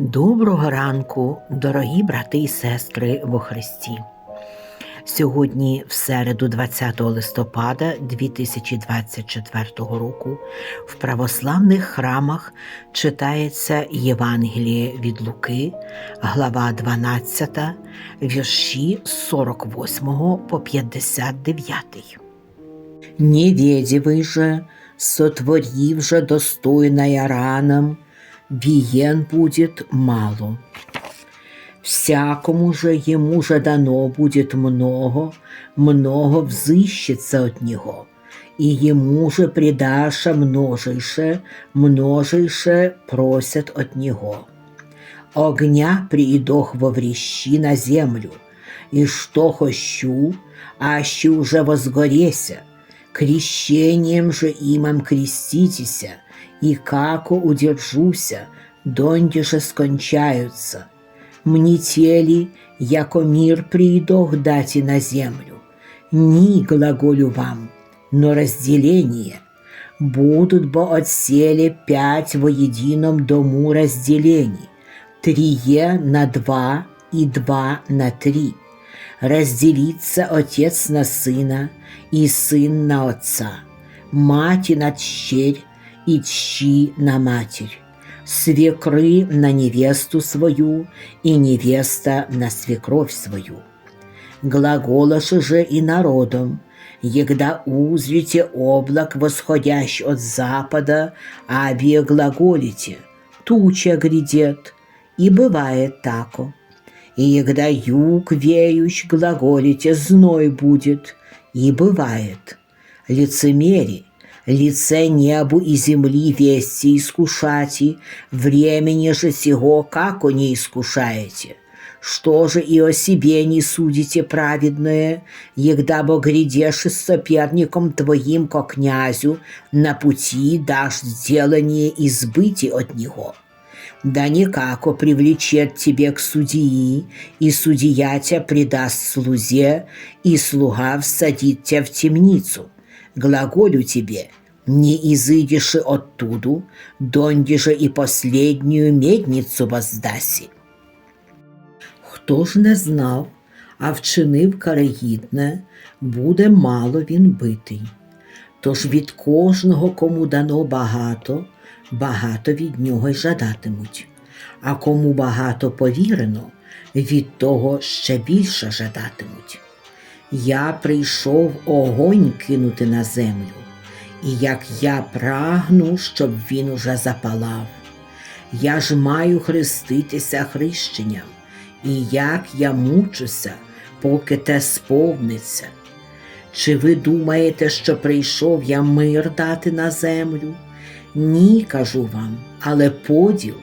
Доброго ранку, дорогі брати і сестри во Христі. Сьогодні, в середу, 20 листопада 2024 року, в православних храмах читається Євангеліє від Луки, глава 12, вірші з 48 по 59. Неведивый же, сотворив же достойная ранам, биен будет мало. Всякому же ему же дано будет много, много взыщется от него, и ему же предаша множейше, множейше просят от него. Огня приидох во врещи на землю, и что хощу, аще уже возгореся, крещением же имам креститеся, и како удержуся, донде же скончаются. Мне телі, яко мир приидох дати на землю. Ни глаголю вам, но разделение. Будут бо отселе пять во едином дому разделений, трие на два и два на три. Разделится отец на сына и сын на отца, мать на тщерь и тщи на матерь свекры на невесту свою и невеста на свекровь свою. Глаголоши же и народом, егда узрите облак, восходящий от запада, абе глаголите, туча грядет, и бывает тако. И егда юг веющ, глаголите, зной будет, и бывает. Лицемерие, лице небу и земли вести искушати, времени же сего како не искушаете. Что же и о себе не судите праведное, егда бо грядешь с соперником твоим ко князю, на пути дашь сделание избыти от него? Да никако привлечет тебе к судьи, и судья тебя предаст слузе, и слуга всадит тебя в темницу. Глаголю тебе, не изыдешь оттуду, донде же и последнюю медницу воздаси. Хто ж не знав, а вчинив карагідне, буде мало він битий. Тож від кожного, кому дано багато, багато від нього й жадатимуть, а кому багато повірено, від того ще більше жадатимуть. Я прийшов огонь кинути на землю, і як я прагну, щоб він уже запалав. Я ж маю хреститися хрещенням, і як я мучуся, поки те сповниться. Чи ви думаєте, що прийшов я мир дати на землю? Ні, кажу вам, але поділ.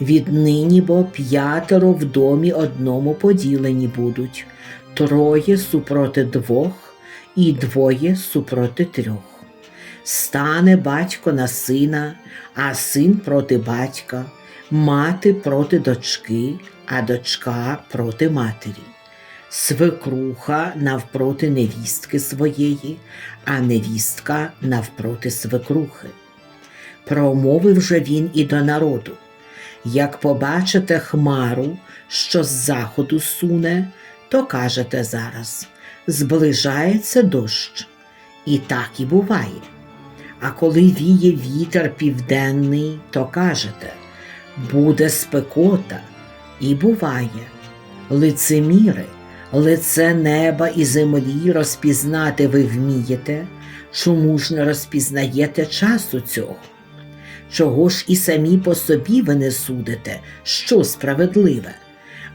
Віднині бо п'ятеро в домі одному поділені будуть, троє супроти двох і двоє супроти трьох. Стане батько на сина, а син проти батька, мати проти дочки, а дочка проти матері, свекруха навпроти невістки своєї, а невістка навпроти свекрухи. Промовив же він і до народу. Як побачите хмару, що з заходу суне, то кажете зараз зближається дощ. І так і буває. А коли віє вітер південний, то кажете буде спекота, і буває. Лицеміри, лице неба і землі розпізнати ви вмієте, чому ж не розпізнаєте часу цього? Чого ж і самі по собі ви не судите, що справедливе?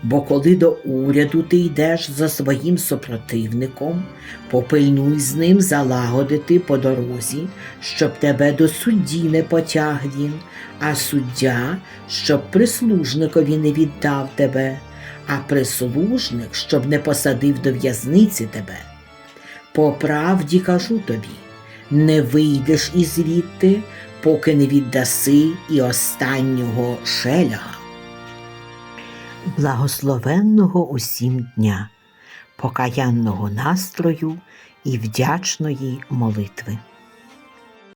Бо коли до уряду ти йдеш за своїм супротивником, попильнуй з ним залагодити по дорозі, щоб тебе до судді не потяг він, а суддя, щоб прислужникові не віддав тебе, а прислужник, щоб не посадив до в'язниці тебе. По правді кажу тобі, не вийдеш із звідти, поки не віддаси і останнього шеляга. Благословенного усім дня, покаянного настрою і вдячної молитви.